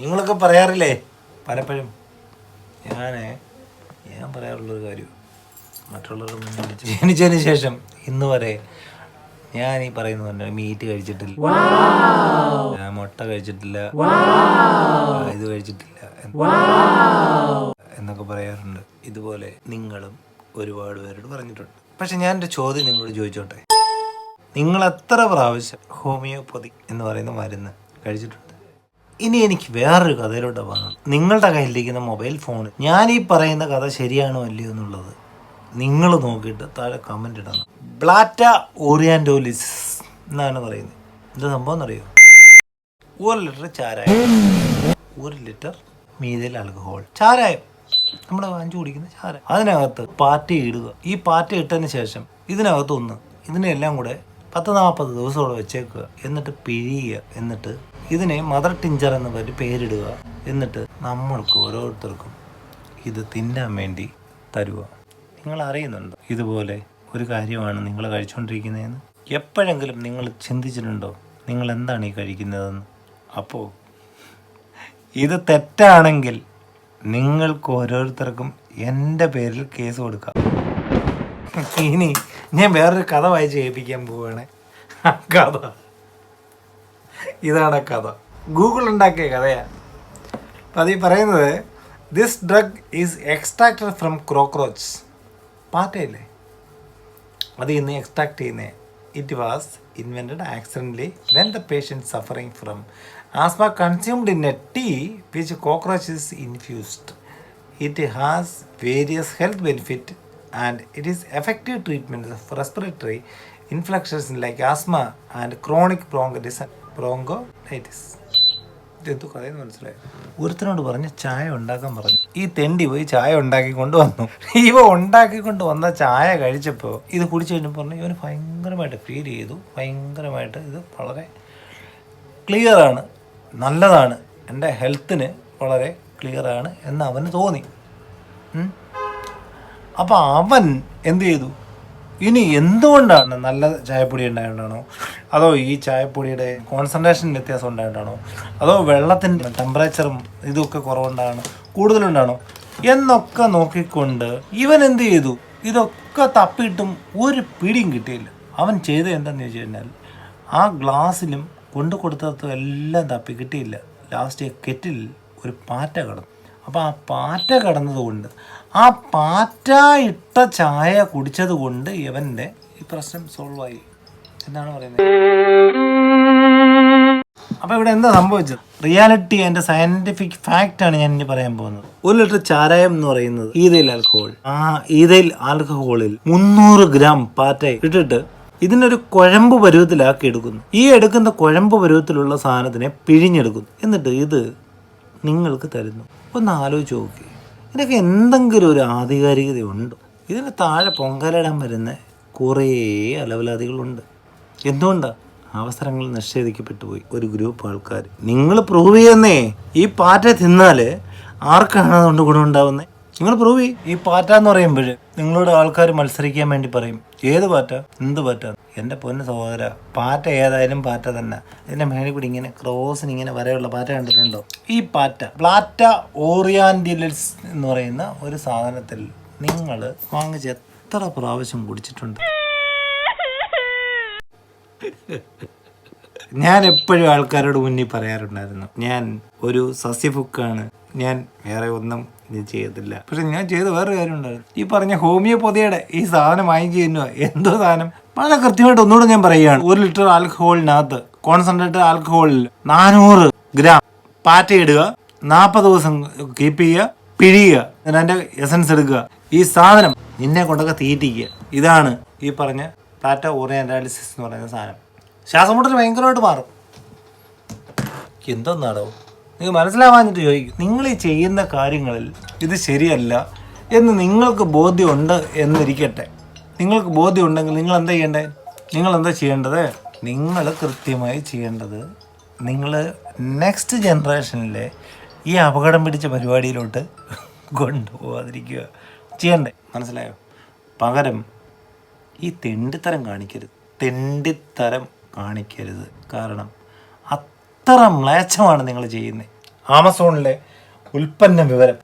നിങ്ങളൊക്കെ പറയാറില്ലേ? പലപ്പോഴും. ഞാൻ ഞാൻ പറയാറുള്ളൊരു കാര്യം. മറ്റുള്ളവരുടെ മുന്നിൽ ജനിച്ചതിന് ശേഷം ഇന്ന് വരെ ഞാൻ ഈ പറയുന്നത് തന്നെ മീറ്റ് കഴിച്ചിട്ടില്ല. ഞാൻ മുട്ട കഴിച്ചിട്ടില്ല. ഇത് കഴിച്ചിട്ടില്ല. എന്നൊക്കെ പറയാറുണ്ട്. ഇതുപോലെ നിങ്ങളും ഒരുപാട് പേരോട് പറഞ്ഞിട്ടുണ്ട്. പക്ഷെ ഞാൻ എന്റെ ചോദ്യം നിങ്ങളോട് ചോദിച്ചോട്ടെ? നിങ്ങൾ എത്ര പ്രാവശ്യം ഹോമിയോപ്പതി എന്ന് പറയുന്ന മരുന്ന് കഴിച്ചിട്ടുണ്ട്? ഇനി എനിക്ക് വേറൊരു കഥയിലോട്ട് പോകണം നിങ്ങളുടെ കയ്യിലിരിക്കുന്ന മൊബൈൽ ഫോൺ. ഞാൻ ഈ പറയുന്ന കഥ ശരിയാണോ അല്ലയോ എന്നുള്ളത് നിങ്ങൾ നോക്കിയിട്ട് താഴെ കമന്റ് ഇടണം. ബ്ലാറ്റ ഓറിയാൻഡോലിസ് എന്നാണ് പറയുന്നത്. എന്താ സംഭവം എന്നറിയോ? ഒരു ലിറ്റർ ചാരായം. ഒരു ലിറ്റർ മീതിൽ ആൽക്കഹോൾ ചാരായം. നമ്മൾ വാങ്ങിച്ചു കുടിക്കുന്ന ചാരായം. അതിനകത്ത് പാറ്റ ഇടുക. ഈ പാറ്റ ഇട്ടതിന് ശേഷം ഇതിനകത്ത് ഒന്ന് ഇതിനെല്ലാം കൂടെ പത്ത് നാൽപ്പത് ദിവസത്തോടെ വെച്ചേക്കുക. എന്നിട്ട് പിഴിയുക. എന്നിട്ട് ഇതിനെ മദർ ടിഞ്ചർ എന്ന് പറഞ്ഞ് പേരിടുക. എന്നിട്ട് നമ്മൾക്ക് ഓരോരുത്തർക്കും ഇത് തിന്നാൻ വേണ്ടി തരുക. നിങ്ങൾ അറിയുന്നുണ്ടോ? ഇതുപോലെ ഒരു കാര്യമാണ് നിങ്ങൾ കഴിച്ചുകൊണ്ടിരിക്കുന്നതെന്ന്? എപ്പോഴെങ്കിലും നിങ്ങൾ ചിന്തിച്ചിട്ടുണ്ടോ? നിങ്ങൾ എന്താണ് ഈ കഴിക്കുന്നതെന്ന്? അപ്പോൾ ഇത് തെറ്റാണെങ്കിൽ നിങ്ങൾക്ക് ഓരോരുത്തർക്കും എന്റെ പേരിൽ കേസ് കൊടുക്കാം. ഇനി ഞാൻ വേറൊരു കഥ വായിച്ച് കേൾപ്പിക്കാൻ പോവുകയാണ് കഥ. ഇതാണ് കഥ. ഗൂഗിൾ ഉണ്ടാക്കിയ കഥയാണ്. അപ്പം അതിൽ പറയുന്നത് this drug is extracted from cockroach പാറ്റയില്ലേ അത് ഇന്ന് എക്സ്ട്രാക്ട് ചെയ്യുന്നത് it was invented accidentally when the patient suffering from asthma consumed in a tea which cockroach is infused it has various health benefit and it is effective treatment of respiratory infections like asthma and chronic bronchitis bronchitis. ഇതെന്തു കഥയെന്ന് മനസ്സിലായി? ഒരുത്തനോട് പറഞ്ഞ് ചായ ഉണ്ടാക്കാൻ പറഞ്ഞു. ഈ തെണ്ടി പോയി ചായ ഉണ്ടാക്കി കൊണ്ടുവന്നു. ഇവ ഉണ്ടാക്കിക്കൊണ്ട് വന്ന ചായ കഴിച്ചപ്പോൾ ഇത് കുടിച്ചു കഴിഞ്ഞപ്പോൾ പറഞ്ഞു ഇവന് ഭയങ്കരമായിട്ട് ഫീൽ ചെയ്തു. ഭയങ്കരമായിട്ട് ഇത് വളരെ ക്ലിയറാണ് നല്ലതാണ്. എന്റെ ഹെൽത്തിന് വളരെ ക്ലിയറാണ് എന്ന് അവന് തോന്നി. അപ്പോൾ അവൻ എന്ത് ചെയ്തു? ഇനി എന്തുകൊണ്ടാണ് നല്ല ചായപ്പൊടി ഉണ്ടായതുകൊണ്ടാണോ? അതോ ഈ ചായപ്പൊടിയുടെ കോൺസെൻട്രേഷൻ വ്യത്യാസം ഉണ്ടായിട്ടാണോ അതോ വെള്ളത്തിന്റെ ടെമ്പറേച്ചറും ഇതൊക്കെ കുറവുണ്ടാണോ കൂടുതലുണ്ടാണോ എന്നൊക്കെ നോക്കിക്കൊണ്ട് ഇവൻ എന്ത് ചെയ്തു? ഇതൊക്കെ തപ്പിയിട്ടും ഒരു പിടിയും കിട്ടിയില്ല. അവൻ ചെയ്തത് എന്താണെന്ന് ചോദിച്ചു കഴിഞ്ഞാൽ ആ ഗ്ലാസ്സിലും കൊണ്ടു കൊടുത്തതും എല്ലാം തപ്പി കിട്ടിയില്ല. ലാസ്റ്റ് കെറ്റിൽ ഒരു പാറ്റ കടന്നു. അപ്പോൾ ആ പാറ്റ കടന്നതുകൊണ്ട് ആ പാറ്റ ഇട്ട ചായ കുടിച്ചത് കൊണ്ട് ഇവന്റെ ഈ പ്രശ്നം സോൾവ് ആയി. എന്താണ് പറയുന്നത്? അപ്പോൾ ഇവിടെ എന്താ സംഭവിച്ചത്? റിയാലിറ്റി എന്റെ സയന്റിഫിക് ഫാക്റ്റ് ആണ് ഞാൻ ഇനി പറയാൻ പോകുന്നത്. ഒരു ലിറ്റർ ചാരായം എന്ന് പറയുന്നത് ഈതയിൽ ആൽക്കഹോൾ. ആ ഈതയിൽ ആൽക്കഹോളിൽ മുന്നൂറ് ഗ്രാം പാറ്റ ഇട്ടിട്ട് ഇതിനൊരു കുഴമ്പ് പരുവത്തിലാക്കി എടുക്കുന്നു. ഈ എടുക്കുന്ന കുഴമ്പ് പരുവത്തിലുള്ള സാധനത്തിനെ പിഴിഞ്ഞെടുക്കുന്നു. എന്നിട്ട് ഇത് നിങ്ങൾക്ക് തരുന്നു. ഒന്ന് ആലോചിച്ച് നോക്കി. ഇതിനൊക്കെ എന്തെങ്കിലും ഒരു ആധികാരികത ഉണ്ടോ ഇതിന് താഴെ പൊങ്കലിടാൻ വരുന്ന കുറേ അലവലാദികളുണ്ട് എന്തുകൊണ്ടാണ് അവസരങ്ങൾ നിഷേധിക്കപ്പെട്ടു പോയി ഒരു ഗ്രൂപ്പ് ആൾക്കാർ നിങ്ങൾ പ്രൂവ് ചെയ്യുന്നേ ഈ പാറ്റ തിന്നാൽ ആർക്കാണ് അതുകൊണ്ട് ഗുണമുണ്ടാവുന്നത് നിങ്ങൾ പ്രൂവ് ചെയ്യും ഈ പാറ്റ എന്ന് പറയുമ്പോൾ നിങ്ങളോട് ആൾക്കാർ മത്സരിക്കാൻ വേണ്ടി പറയും. ഏത് പാറ്റ എന്ത് പാറ്റ എന്റെ പൊന്ന് സഹോദര പാറ്റ ഏതായാലും പാറ്റ തന്നെ. ഇതിന്റെ മേളിൽ കൂടി ഇങ്ങനെ ക്രോസിന് ഇങ്ങനെ വരെയുള്ള പാറ്റ കണ്ടിട്ടുണ്ടോ? ഈ പാറ്റ പ്ലാറ്റ ഓറിയാൻഡിലസ് എന്ന് പറയുന്ന ഒരു സാധനത്തിൽ നിങ്ങൾ വാങ്ങിച്ച് എത്ര പ്രാവശ്യം കുടിച്ചിട്ടുണ്ട്? ഞാൻ എപ്പോഴും ആൾക്കാരോട് മുന്നിൽ പറയാറുണ്ടായിരുന്നു ഞാൻ ഒരു സസ്യഫുക്കാണ് ഞാൻ വേറെ ഒന്നും ഇത് ചെയ്തില്ല പക്ഷെ ഞാൻ ചെയ്ത വേറൊരു കാര്യം ഉണ്ടായിരുന്നു. ഈ പറഞ്ഞ ഹോമിയോപ്പതിയുടെ ഈ സാധനം വാങ്ങിക്കുന്നു എന്തോ സാധനം? വളരെ കൃത്യമായിട്ട് ഒന്നുകൂടെ ഞാൻ പറയുകയാണ്. ഒരു ലിറ്റർ ആൽക്കഹോളിനകത്ത് കോൺസെൻട്രേറ്റ് ആൽക്കഹോളിൽ നാനൂറ് ഗ്രാം പാറ്റ ഇടുക നാൽപ്പത് ദിവസം കീപ്പ് ചെയ്യുക പിഴിയുക അതിന്റെ എസൻസ് എടുക്കുക. ഈ സാധനം നിന്നെ കൊണ്ടൊക്കെ തീറ്റിക്കുക. ഇതാണ് ഈ പറഞ്ഞ പാറ്റ ഓറിയന്റാലിസിസ് എന്ന് പറയുന്ന സാധനം. ശ്വാസം മുട്ടൽ ഭയങ്കരമായിട്ട് മാറും. എന്തെന്നാടോ? നിങ്ങൾ മനസ്സിലാവാഞ്ഞിട്ട് ചോദിക്കും നിങ്ങൾ ഈ ചെയ്യുന്ന കാര്യങ്ങളിൽ ഇത് ശരിയല്ല എന്ന് നിങ്ങൾക്ക് ബോധ്യമുണ്ട് എന്നിരിക്കട്ടെ. നിങ്ങൾക്ക് ബോധ്യമുണ്ടെങ്കിൽ നിങ്ങൾ എന്താ ചെയ്യേണ്ടത് നിങ്ങൾ എന്താ ചെയ്യേണ്ടത്? നിങ്ങൾ കൃത്യമായി ചെയ്യേണ്ടത് നിങ്ങൾ നെക്സ്റ്റ് ജനറേഷനിലെ ഈ അപകടം പിടിച്ച പരിപാടിയിലോട്ട് കൊണ്ടുപോകാതിരിക്കുക ചെയ്യണ്ടേ? മനസ്സിലായോ? പകരം ഈ തെണ്ടിത്തരം കാണിക്കരുത്. തെണ്ടിത്തരം കാണിക്കരുത്. കാരണം അത്ര മ്ലേച്ഛമാണ് നിങ്ങൾ ചെയ്യുന്നത് ആമസോണിലെ ഉൽപ്പന്ന വിവരം.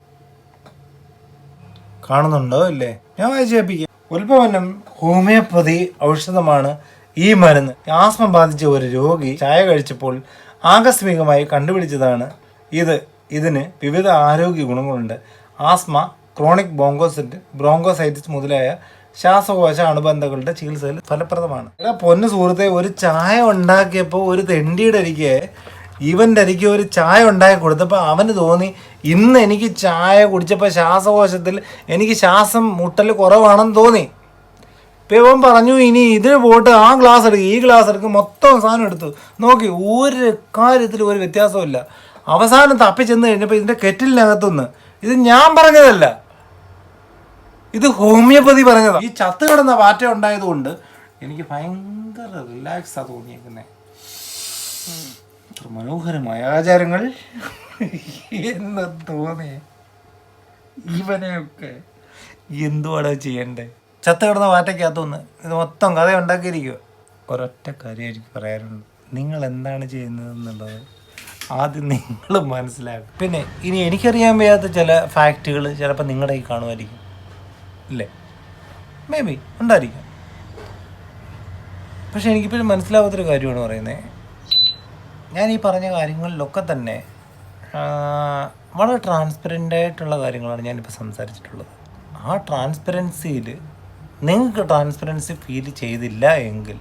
കാണുന്നുണ്ടോ ഇല്ലേ? ഞാൻ വായിച്ചു കേൾപ്പിക്കാം. ഉൽപ്പന്നം ഹോമിയോപ്പതി ഔഷധമാണ് ഈ മരുന്ന്. ആസ്മ ബാധിച്ച ഒരു രോഗി ചായ കഴിച്ചപ്പോൾ ആകസ്മികമായി കണ്ടുപിടിച്ചതാണ് ഇത്. ഇതിന് വിവിധ ആരോഗ്യ ഗുണങ്ങളുണ്ട്. ആസ്മ ക്രോണിക് ബോങ്കോസിറ്റ് ബ്രോങ്കോസൈറ്റിസ് മുതലായ ശ്വാസകോശ അണുബന്ധങ്ങളുടെ ചികിത്സയിൽ ഫലപ്രദമാണ്. പൊന്നു സുഹൃത്തെ ഒരു ചായ ഉണ്ടാക്കിയപ്പോൾ ഒരു തെണ്ടിയുടെ അരികെ ഇവന്റെ എനിക്ക് ഒരു ചായ ഉണ്ടാക്കി കൊടുത്തപ്പോൾ അവന് തോന്നി ഇന്ന് എനിക്ക് ചായ കുടിച്ചപ്പോൾ ശ്വാസകോശത്തിൽ എനിക്ക് ശ്വാസം മുട്ടൽ കുറവാണെന്ന് തോന്നി. ഇപ്പം ഇവൻ പറഞ്ഞു ഇനി ഇതിന് പോയിട്ട് ആ ഗ്ലാസ് എടുക്കും ഈ ഗ്ലാസ് എടുക്കും. മൊത്തം സാധനം എടുത്തു. നോക്കി ഒരു കാര്യത്തിൽ ഒരു വ്യത്യാസമില്ല അവസാനം തപ്പി ചെന്ന് കഴിഞ്ഞപ്പോൾ ഇതിന്റെ കെറ്റിലിനകത്തുനിന്ന് ഇത് ഞാൻ പറഞ്ഞതല്ല ഇത് ഹോമിയോപ്പതി പറഞ്ഞതാണ് ഈ ചത്ത് കിടന്ന പാറ്റ ഉണ്ടായതുകൊണ്ട് എനിക്ക് ഭയങ്കര റിലാക്സാണ് തോന്നിയേക്കുന്നത് ഇത്ര മനോഹരമായ ആചാരങ്ങൾ എന്ന് തോന്നി. ഇവനെയൊക്കെ എന്തുവാടാ ചെയ്യണ്ടേ? ചത്ത കിടന്ന വാറ്റയ്ക്കകത്തുനിന്ന് ഇത് മൊത്തം കഥ ഉണ്ടാക്കിയിരിക്കുക ഒരൊറ്റ കാര്യം എനിക്ക് പറയാനുള്ളൂ നിങ്ങൾ എന്താണ് ചെയ്യുന്നതെന്നുള്ളത് ആദ്യം നിങ്ങൾ മനസ്സിലാക്കും പിന്നെ ഇനി എനിക്കറിയാൻ വയ്യാത്ത ചില ഫാക്റ്റുകൾ ചിലപ്പോൾ നിങ്ങളുടെ കയ്യിൽ കാണുമായിരിക്കും. ഇല്ലേ? മേ ബി ഉണ്ടായിരിക്കും. പക്ഷെ എനിക്കിപ്പോഴും മനസ്സിലാവാത്തൊരു കാര്യമാണ് പറയുന്നത് ഞാൻ ഈ പറഞ്ഞ കാര്യങ്ങളിലൊക്കെ തന്നെ വളരെ ട്രാൻസ്പെറന്റ് ആയിട്ടുള്ള കാര്യങ്ങളാണ് ഞാനിപ്പോൾ സംസാരിച്ചിട്ടുള്ളത്. ആ ട്രാൻസ്പെറൻസിയിൽ നിങ്ങൾക്ക് ട്രാൻസ്പെറൻസി ഫീൽ ചെയ്തില്ല എങ്കിൽ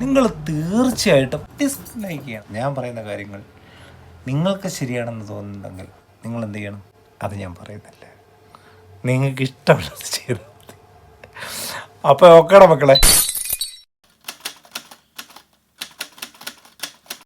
നിങ്ങൾ തീർച്ചയായിട്ടും ഡിസ്ലൈക്ക് ചെയ്യണം. ഞാൻ പറയുന്ന കാര്യങ്ങൾ നിങ്ങൾക്ക് ശരിയാണെന്ന് തോന്നുന്നുണ്ടെങ്കിൽ നിങ്ങൾ എന്ത് ചെയ്യണം? അത് ഞാൻ പറയുന്നില്ല. നിങ്ങൾക്ക് ഇഷ്ടമുള്ളത് ചെയ്താൽ അപ്പോൾ ഓക്കേടാ മക്കളെ.